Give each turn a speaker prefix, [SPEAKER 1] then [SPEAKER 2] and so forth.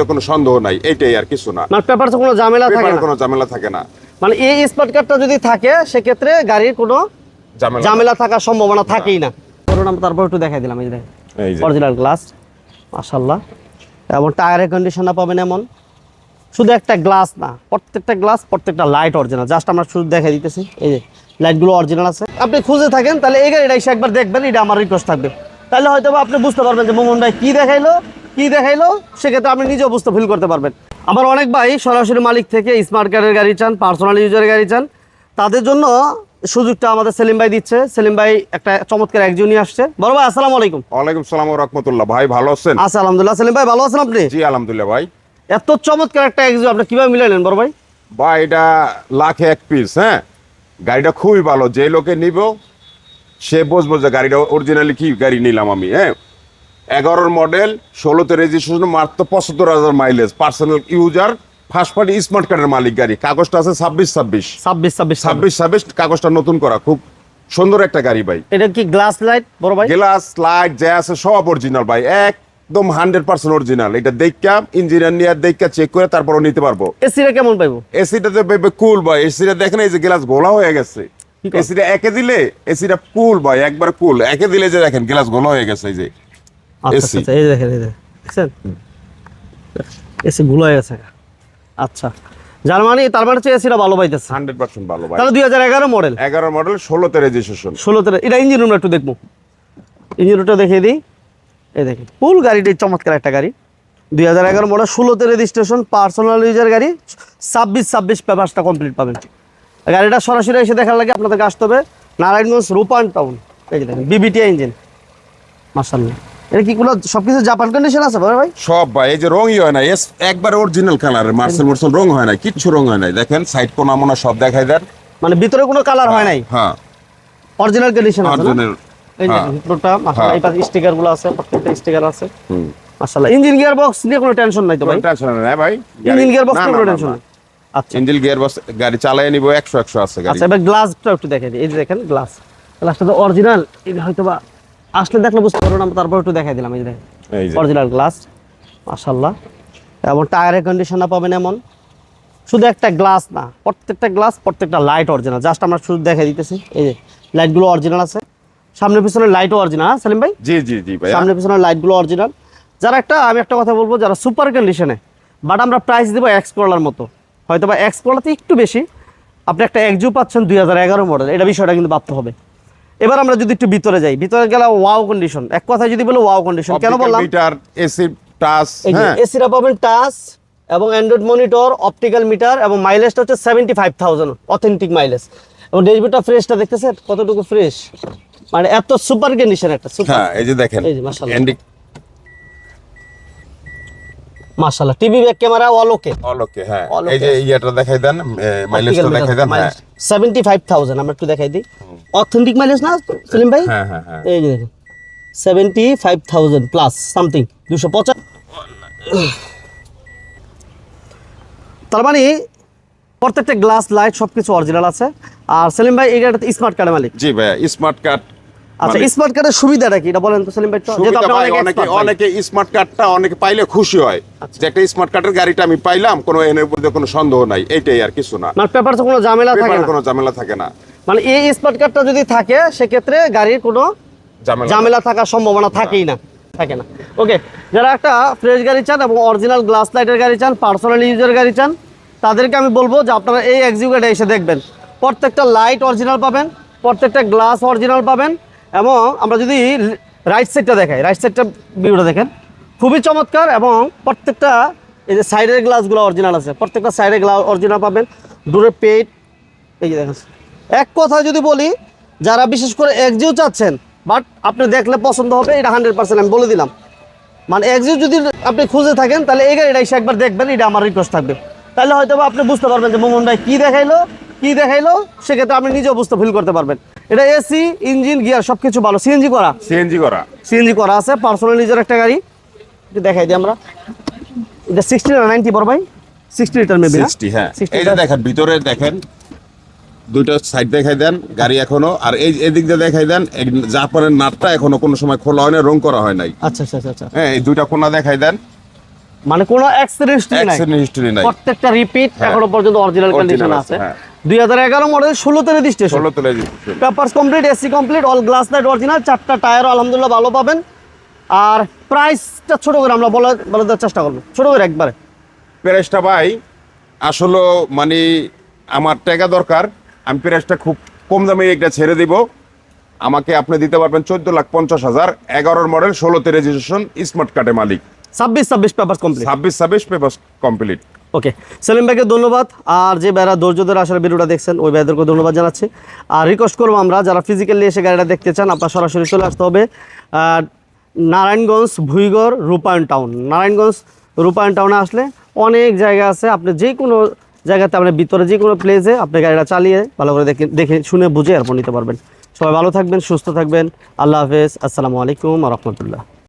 [SPEAKER 1] মধ্যে কোনো সন্দেহ নাই এটাই আর কিছু না।
[SPEAKER 2] মানে পেপারস কোনো ঝামেলা থাকে না?
[SPEAKER 1] কোনো ঝামেলা থাকে না।
[SPEAKER 2] মানে এই স্মার্ট কার্ডটা যদি থাকে সেক্ষেত্রে গাড়ির কোনো
[SPEAKER 1] ঝামেলা
[SPEAKER 2] ঝামেলা থাকার সম্ভাবনা থাকেই না। ধরুন আমরা তারপর একটু দেখাই দিলাম এই যে
[SPEAKER 1] এই যে।
[SPEAKER 2] অরিজিনাল গ্লাস মাশাল্লাহ এবং টায়ারের কন্ডিশনটা পাবেন এমন। শুধু একটা গ্লাস না প্রত্যেকটা গ্লাস প্রত্যেকটা লাইট অরিজিনাল জাস্ট আমরা শুধু দেখাই দিতেছি এই যে লাইটগুলো অরিজিনাল আছে। আপনি খুঁজে থাকেন তাহলে এই গাড়িটা এসে একবার দেখবেন এটা আমার রিকোয়েস্ট থাকবে। তাহলে হয়তো আপনি বুঝতে পারবেন যে মোমন ভাই কী দেখাইলো কী দেখাইলো? সেক্ষেত্রে আপনি নিজেও বুঝতে ফিল করতে পারবেন। আমার অনেক ভাই সরাসরি মালিক থেকে স্মার্ট কার্ডের গাড়ি চান পার্সোনাল ইউজারের গাড়ি চান। তাদের জন্য সুযোগটা আমাদের সেলিম ভাই দিচ্ছে। সেলিম ভাই একটা চমৎকার একজন নিয়ে আসছে। বড় ভাই আসসালামু আলাইকুম।
[SPEAKER 1] ওয়ালাইকুম সালাম রহমতুল্লাহ। ভাই ভালো আছেন?
[SPEAKER 2] আচ্ছা আলহামদুলিল্লাহ। সেলিম ভাই ভালো আছেন আপনি?
[SPEAKER 1] জি আলহামদুলিল্লাহ ভাই।
[SPEAKER 2] এত চমৎকার একটা এক্সিও আপনি কীভাবে মিলাইলেন বড় ভাই?
[SPEAKER 1] ভাই এটা লাখে এক পিস হ্যাঁ? গাড়িটা খুবই ভালো। যে লোকে নিব সে বুঝব যে গাড়িটা অরিজিনালি কি গাড়ি নিলাম আমি হ্যাঁ? এগারোর মডেল ষোলোতে রেজিস্ট্রেশন মাত্র পঁচাত্তর হাজার mileage personal user first party smart কার্ডের মালিক গাড়ি। কাগজটা আছে ছাব্বিশ ছাব্বিশ।
[SPEAKER 2] ছাব্বিশ ছাব্বিশ
[SPEAKER 1] ছাব্বিশ। ছাব্বিশ কাগজটা নতুন করা খুব সুন্দর একটা গাড়ি ভাই।
[SPEAKER 2] এটা কি গ্লাস লাইট বড় ভাই?
[SPEAKER 1] গ্লাস লাইট যা আছে সব অরিজিনাল ভাই একদম হান্ড্রেড পার্সেন্ট অরিজিনাল এটা দেখা ইঞ্জিনিয়ার নিয়ে দেখা চেক করে তারপরও নিতে পারব।
[SPEAKER 2] এসিটা কেমন পাইবো?
[SPEAKER 1] এসিটা তো বেবে কুল ভাই। এসিটা দেখেন এই যে গ্লাস গোলা হয়ে গেছে? এসিটা একে দিলে এসিটা কুল ভাই একবার কুল একে দিলে যে দেখেন গ্লাস গোলা হয়ে গেছে এই যে।
[SPEAKER 2] আচ্ছা আচ্ছা এই দেখেন এই দেখেন এসি হয়ে গেছে আচ্ছা যার মানে তার মানে হচ্ছে এসিটা ভালো পাইতেছে।
[SPEAKER 1] হান্ড্রেড পার্সেন্ট ভালো
[SPEAKER 2] তাহলে দুই হাজার এগারো মডেল?
[SPEAKER 1] এগারো মডেল ষোলোতে রেজিস্ট্রেশন
[SPEAKER 2] ষোলোতে এটা ইঞ্জিন রুমটা একটু দেখব। ইঞ্জিন রুমটা দেখিয়ে দিই। এই দেখেন ফুল গাড়িটি চমৎকার একটা গাড়ি। দুই হাজার এগারো মডেল ষোলোতে রেজিস্ট্রেশন পার্সোনাল ইউজার গাড়ি ছাব্বিশ ছাব্বিশ পেপারসটা কমপ্লিট পাবেন। গাড়িটা সরাসরি এসে দেখার লাগে আপনাদেরকে আসতে হবে। নারায়ণগঞ্জ রূপান টাউন এই দেখেন বিবিটি ইঞ্জিন মার্শাল্লাহ এটা কি কোনো সব কিছু জাপান কন্ডিশন আছে ভাই?
[SPEAKER 1] সব ভাই এই যে রঙই হয় না। এস একবার অরিজিনাল কালার মার্সেল মার্সেল রং হয় না কিচ্ছু রং হয় নাই। দেখেন সাইড কোনা মোনা সব দেখাই দেন।
[SPEAKER 2] মানে ভিতরে কোনো কালার হয় নাই?
[SPEAKER 1] হ্যাঁ
[SPEAKER 2] অরিজিনাল কন্ডিশন আছে
[SPEAKER 1] অরিজিনাল
[SPEAKER 2] এই যে
[SPEAKER 1] হ্যাঁ।
[SPEAKER 2] ভিতরটা মাশাআল্লাহ এই পাশে স্টিকারগুলো আছে প্রত্যেকটা স্টিকার আছে।
[SPEAKER 1] হুম।
[SPEAKER 2] মাশাআল্লাহ ইঞ্জিন গিয়ার বক্স নিয়ে কোনো টেনশন নাই তো ভাই?
[SPEAKER 1] টেনশন নাই ভাই।
[SPEAKER 2] ইঞ্জিন গিয়ার বক্স নিয়ে কোনো টেনশন
[SPEAKER 1] না।
[SPEAKER 2] নেই। আচ্ছা।
[SPEAKER 1] ইঞ্জিন গিয়ার বক্স গাড়ি চালায় নিব একশো একশো আছে গাড়ি।
[SPEAKER 2] আচ্ছা এবার গ্লাসটা একটু দেখে দিই। এই যে দেখেন গ্লাস গ্লাসটা তো অরিজিনাল এটা হয়তো বা আসলে দেখলে বুঝতে পারব না তারপর একটু দেখাই দিলাম এই যে দেখেন। অরিজিনাল গ্লাস মাশাআল্লাহ। এবং টায়ারের কন্ডিশনটা পাবেন এমন। শুধু একটা গ্লাস না প্রত্যেকটা গ্লাস প্রত্যেকটা লাইট অরিজিনাল জাস্ট আমরা শুধু দেখাই দিতেছি এই যে লাইটগুলো অরিজিনাল আছে। সামনে পিছনে লাইটও অরিজিনাল সালিম ভাই?
[SPEAKER 1] জি জি জি ভাই
[SPEAKER 2] সামনে পিছনে লাইটগুলো অরিজিনাল যারা একটা আমি একটা কথা বলব যারা সুপার কন্ডিশনে বাট আমরা প্রাইস দেবো এক্স করলার মতো। হয়তো বা এক্স করলাতে একটু বেশি। আপনি একটা একজু পাচ্ছেন দুই হাজার এগারো মডেল এটা বিষয়টা কিন্তু ভাবতে হবে। এবার আমরা যদি একটু ভিতরে যাই ভিতরে গেলে ওয়াও কন্ডিশন এক কথায় যদি বলো ওয়াও কন্ডিশন কেন বললাম?
[SPEAKER 1] মিটার এসি টাচ হ্যাঁ।
[SPEAKER 2] এসিরা পাবেন টাচ এবং অ্যান্ড্রয়েড মনিটর অপটিক্যাল মিটার এবং মাইলেজটা হচ্ছে seventy five thousand authentic mileage এবং ডেসবিটটা ফ্রেশটা দেখতেছেন? কতটুকু ফ্রেশ মানে এত সুপার কন্ডিশন একটা সুপার
[SPEAKER 1] হ্যাঁ এই যে দেখেন
[SPEAKER 2] এই যে মাশাআল্লাহ। মাশাআল্লাহ TV back camera all okay
[SPEAKER 1] অলোকে হ্যাঁ। এই যে ইয়াটা দেখাই দেন মাইলেজটা দেখাই দেন হ্যাঁ।
[SPEAKER 2] সেভেন্টি ফাইভ থাউজেন্ড আমরা একটু দেখাই দিই। অথেন্টিক মাইলেজ না সেলিম ভাই?
[SPEAKER 1] হ্যাঁ হ্যাঁ হ্যাঁ।
[SPEAKER 2] এই যে seventy five thousand plus something দুশো পঁচাশ তার মানে প্রত্যেকটা গ্লাস লাইট সব কিছু অরিজিনাল আছে। আর সেলিম ভাই এই গাড়িটা স্মার্ট কার্ডের মালিক।
[SPEAKER 1] জি স্মার্ট কার্ড
[SPEAKER 2] আচ্ছা স্মার্ট কার্ডের সুবিধাটা কি? এটা বলেন তো সেলিম ভাই অনেকে।
[SPEAKER 1] অনেকে স্মার্ট কার্ডটা অনেকে পাইলে খুশি হয়।
[SPEAKER 2] আচ্ছা।
[SPEAKER 1] যে একটা স্মার্ট কার্ডের গাড়িটা আমি পাইলাম কোনো এনের মধ্যে কোনো সন্দেহ নাই এইটাই আর কিছু না।
[SPEAKER 2] পেপার কোনো ঝামেলা থাকে না।
[SPEAKER 1] কোনো ঝামেলা থাকে না।
[SPEAKER 2] মানে এই স্মার্ট কার্ডটা যদি থাকে সেক্ষেত্রে গাড়ির কোনো
[SPEAKER 1] ঝামেলা
[SPEAKER 2] থাকার সম্ভাবনা থাকেই না। থাকে না। ওকে যারা একটা ফ্রেশ গাড়ি চান এবং অরিজিনাল গ্লাস লাইটের গাড়ি চান পার্সোনাল ইউজের গাড়ি চান তাদেরকে আমি বলব যে আপনারা এই এক্সিকিউটে এসে দেখবেন। প্রত্যেকটা লাইট অরিজিনাল পাবেন প্রত্যেকটা গ্লাস অরিজিনাল পাবেন এবং আমরা যদি রাইট সাইডটা দেখাই রাইট সাইডটা ভিউটা দেখেন। খুবই চমৎকার এবং প্রত্যেকটা এই যে সাইডের গ্লাসগুলো অরিজিনাল আছে প্রত্যেকটা সাইডের গ্লাস অরিজিনাল পাবেন। ডোরের পেট এই যে দেখেন। এক কথা যদি বলি যারা বিশেষ করে এক্সিও চাচ্ছেন বাট আপনি দেখলে পছন্দ হবে এটা হান্ড্রেড পার্সেন্ট আমি বলে দিলাম। মানে এক্সিও যদি আপনি খুঁজে থাকেন তাহলে এই গাড়িটা এসে একবার দেখবেন এটা আমার রিকোয়েস্ট থাকবে। তাহলে হয়তো আপনি বুঝতে পারবেন যে মোমন ভাই কী দেখাইলো কী দেখাইলো সেক্ষেত্রে আপনি নিজেও বুঝতে ফিল করতে পারবেন। এটা এসি ইঞ্জিন গিয়ার সব কিছু ভালো। সিএনজি করা?
[SPEAKER 1] সিএনজি করা।
[SPEAKER 2] সিএনজি করা আছে পার্সোনাল নিজের একটা গাড়ি। একটু দেখাই দিই আমরা। এটা সিক্সটি না নাইনটি বড় ভাই? সিক্সটি লিটার মেবি
[SPEAKER 1] সিক্সটি হ্যাঁ। যে দেখেন ভিতরে দেখেন দুইটা সাইড দেখাই দেন গাড়ি এখনও। আর এই এদিক দিয়ে দেখাই দেন জাপানের নাটটা এখনও কোনো সময় খোলা হয় না রং করা হয় নাই।
[SPEAKER 2] আচ্ছা আচ্ছা আচ্ছা আচ্ছা।
[SPEAKER 1] হ্যাঁ এই দুইটা কোনা দেখাই দেন।
[SPEAKER 2] মানে কোনো অ্যাক্সিডেন্ট হিস্ট্রি নাই।
[SPEAKER 1] হিস্টরি নাই।
[SPEAKER 2] প্রত্যেকটা রিপিট
[SPEAKER 1] হ্যাঁ।
[SPEAKER 2] এখনও পর্যন্ত অরিজিনাল কন্ডিশন
[SPEAKER 1] আছে,
[SPEAKER 2] আছে।
[SPEAKER 1] হ্যাঁ।
[SPEAKER 2] দুই হাজার এগারো মডেল ষোলোতে রেজিস্ট্রেশন
[SPEAKER 1] ষোলো তো registration
[SPEAKER 2] papers complete AC complete all glass light original চারটা টায়ার আলহামদুলিল্লাহ ভালো পাবেন। আর প্রাইসটা ছোট করে আমরা বলা বলে দেওয়ার চেষ্টা করব। ছোট করে একবারে।
[SPEAKER 1] প্রাইসটা ভাই আসলে মানে আমার টাকা দরকার। আমি প্রাইসটা খুব কম দামে এটা ছেড়ে দিব। আমাকে আপনি দিতে পারবেন চোদ্দ লাখ পঞ্চাশ হাজার। এগারোর মডেল ষোলোতে রেজিস্ট্রেশন স্মার্ট কার্ডে মালিক।
[SPEAKER 2] ছাব্বিশ ছাব্বিশ পেপার কমপ্লিট
[SPEAKER 1] ছাব্বিশ ছাব্বিশ পেপার কমপ্লিট
[SPEAKER 2] ওকে সেলিম ভাইকে ধন্যবাদ। আর যে ধৈর্য ধরে আসলে ভিডিওটা দেখছেন ওই ভাইদেরকে ধন্যবাদ জানাচ্ছি। আর রিকোয়েস্ট করব আমরা যারা ফিজিক্যালি এসে গাড়িটা দেখতে চান আপনার সরাসরি চলে আসতে হবে। নারায়ণগঞ্জ ভুইগড় রূপায়ণ টাউন নারায়ণগঞ্জ রূপায়ণ টাউনে আসলে অনেক জায়গা আছে। আপনি যে কোনো জায়গাতে আপনার ভিতরে যে কোনো প্লেসে আপনি গাড়িটা চালিয়ে ভালো করে দেখে দেখে শুনে বুঝে এরপর নিতে পারবেন। সবাই ভালো থাকবেন, সুস্থ থাকবেন। আল্লাহ হাফেজ। আসসালামু আলাইকুম রহমতুল্লাহ।